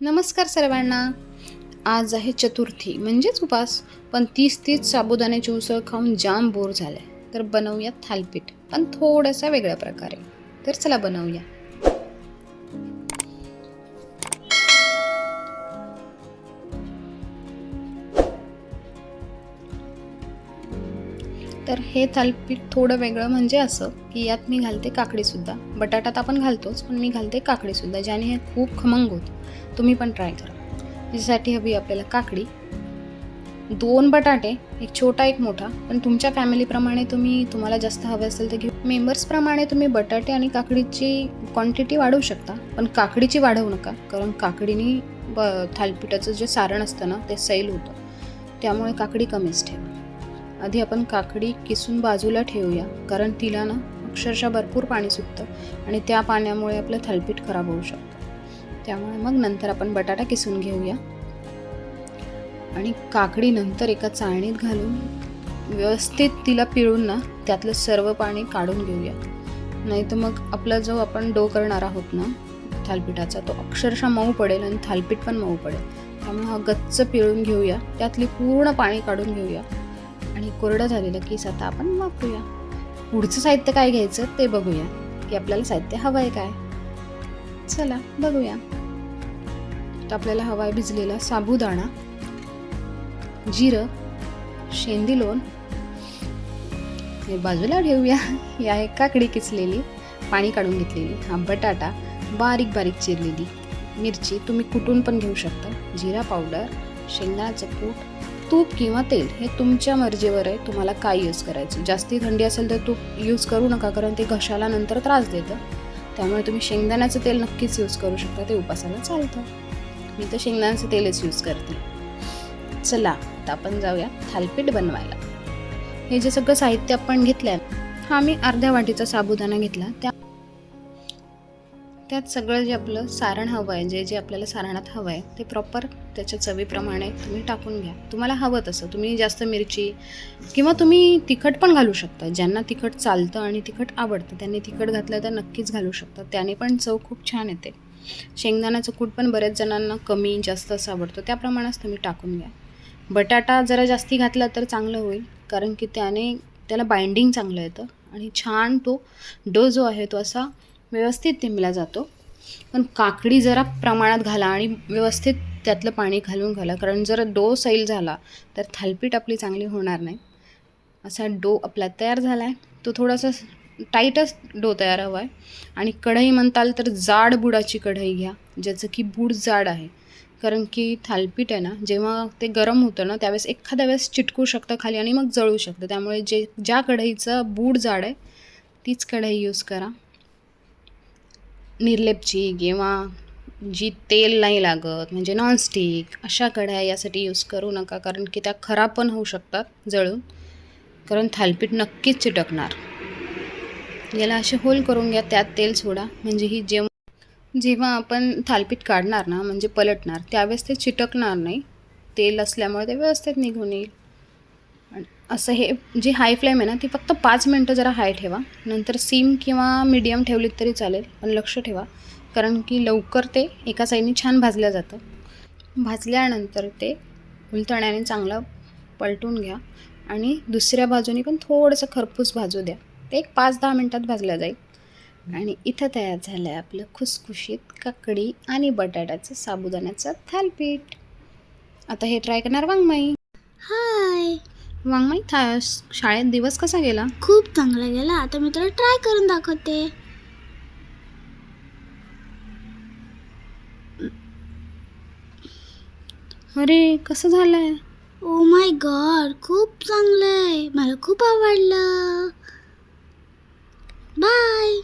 नमस्कार सर्वांना. आज आहे चतुर्थी म्हणजेच उपास. पण तीस तीस साबुदाण्याची उसळ खाऊन जाम बोर झाले तर बनवूया थालपीठ पण थोडासा वेगळ्या प्रकारे. तर चला बनवूया. तर हे थालपीठ थोडं वेगळं म्हणजे असं की यात मी घालते काकडीसुद्धा बटाटा आपण घालतोच पण मी घालते काकडीसुद्धा ज्याने हे खूप खमंग होतं. तुम्ही पण ट्राय करा. त्याच्यासाठी हवी आपल्याला काकडी. दोन बटाटे एक छोटा एक मोठा पण तुमच्या फॅमिलीप्रमाणे तुम्ही तुम्हाला जास्त हवे असेल तर घेऊ. मेंबर्सप्रमाणे तुम्ही बटाटे आणि काकडीची क्वांटिटी वाढवू शकता पण काकडीची वाढवू नका कारण काकडीनी ब थालपिठाचं जे सारण असतं ना ते सैल होतं. त्यामुळे काकडी कमीच ठेवा. आधी आपण काकडी किसून बाजूला ठेवूया कारण तिला ना अक्षरशः भरपूर पाणी सुटतं आणि त्या पाण्यामुळे आपलं थालपीठ खराब होऊ शकतं. त्यामुळे मग नंतर आपण बटाटा किसून घेऊया. आणि काकडी नंतर एका चाळणीत घालून व्यवस्थित तिला पिळून ना त्यातलं सर्व पाणी काढून घेऊया. नाही तर मग आपला जो आपण डो करणार आहोत ना थालपीठाचा तो अक्षरशः मऊ पडेल आणि थालपीठ पण मऊ पडेल. त्यामुळे हा गच्च पिळून घेऊया त्यातली पूर्ण पाणी काढून घेऊया. आणि कोरडं झालेलं केस आता आपण वापरूया. पुढचं साहित्य काय घ्यायचं ते बघूया की आपल्याला साहित्य हवं आहे काय? चला बघूया. तर आपल्याला हवा आहे भिजलेला साबुदाणा जिरं शेंदी लोण हे बाजूला ठेवूया. ही आहे काकडी किचलेली पाणी काढून घेतलेली हा बटाटा बारीक बारीक चिरलेली. मिरची तुम्ही कुटून पण घेऊ शकता. जिरा पावडर शेंगदाचं कूट तूप किंवा तेल हे तुमच्या मर्जीवर आहे. तुम्हाला काय यूज करायचं? जास्ती थंडी असेल तर तूप यूज करू नका कारण ते घशाला नंतर त्रास देतं. त्यामुळे तुम्ही शेंगदाण्याचं तेल नक्कीच यूज करू शकता. ते उपासाला चालतं. मी तर शेंगदाण्याचं तेलच यूज करते. चला आता आपण जाऊया थालपीठ बनवायला. हे जे सगळं साहित्य आपण घेतलं आहे हा मी अर्ध्या वाटीचा साबुदाणा घेतला. त्या त्यात सगळं जे आपलं सारण हवं आहे जे जे आपल्याला सारणात हवं आहे ते प्रॉपर त्याच्या चवीप्रमाणे तुम्ही टाकून घ्या. तुम्हाला हवं तसं. तुम्ही जास्त मिरची किंवा तुम्ही तिखट पण घालू शकता. ज्यांना तिखट चालतं आणि तिखट आवडतं त्यांनी तिखट घातलं तर नक्कीच घालू शकता. त्याने पण चव खूप छान येते. शेंगदाण्याचं कूट पण बऱ्याच जणांना कमी जास्त असं आवडतं. त्याप्रमाणेच तुम्ही टाकून घ्या. बटाटा जरा जास्ती घातला तर चांगलं होईल कारण की त्याने त्याला बाइंडिंग चांगलं येतं. आणि छान तो डो जो आहे तो असा व्यवस्थित तिंबला जातो. पण काकडी जरा प्रमाणात घाला आणि व्यवस्थित त्यातलं पाणी घालून घाला. कारण जर डो सैल झाला तर थालपीठ आपली चांगली होणार नाही. असा डो आपला तयार झाला आहे तो थोडासा टाईटच डो तयार हवा आहे आणि कढई म्हणताल तर जाड बुडाची कढई घ्या ज्याचं की बूड जाड आहे. कारण की थालपीठ आहे ना जेव्हा ते गरम होतं ना त्यावेळेस एखाद्या वेळेस चिटकू शकतं खाली आणि मग जळू शकतं. त्यामुळे जे ज्या कढईचं बूड जाड आहे तीच कढई यूज करा. निर्लेपची किंवा जी तेल नाही लागत म्हणजे नॉनस्टिक अशा कढ्या यासाठी यूज करू नका कारण की त्या खराब पण होऊ शकतात जळून. कारण थालपीठ नक्कीच चिटकणार. याला असे होल करून घ्या त्यात तेल सोडा. म्हणजे ही जेव्हा जेव्हा आपण थालपीठ काढणार ना म्हणजे पलटणार त्यावेळेस ते चिटकणार नाही. तेल असल्यामुळे ते व्यवस्थित निघून येईल. असं हे जी हाय फ्लेम आहे ना ती फक्त पाच मिनटं जरा हाय ठेवा. नंतर सीम किंवा मीडियम ठेवलीत तरी चालेल पण लक्ष ठेवा. कारण की लवकर ते एका साईडने छान भाजलं जातं. भाजल्यानंतर ते उलथण्याने चांगलं पलटून घ्या. आणि दुसऱ्या बाजूने पण थोडंसं खरपूस भाजू द्या. ते एक पाच दहा मिनटात भाजलं जाईल. आणि इथं तयार झालं आहे आपलं खुसखुशीत काकडी आणि बटाट्याचं साबुदाण्याचं थालपीठ. आता हे ट्राय करणार वांगमाई वांगमाई था शाळेत दिवस कसा गेला? खूप चांगला गेला. आता मी तुला ट्राय करून दाखवते. अरे कसं झालंय? ओ माय गॉड खूप चांगलं आहे मला खूप आवडलं. बाय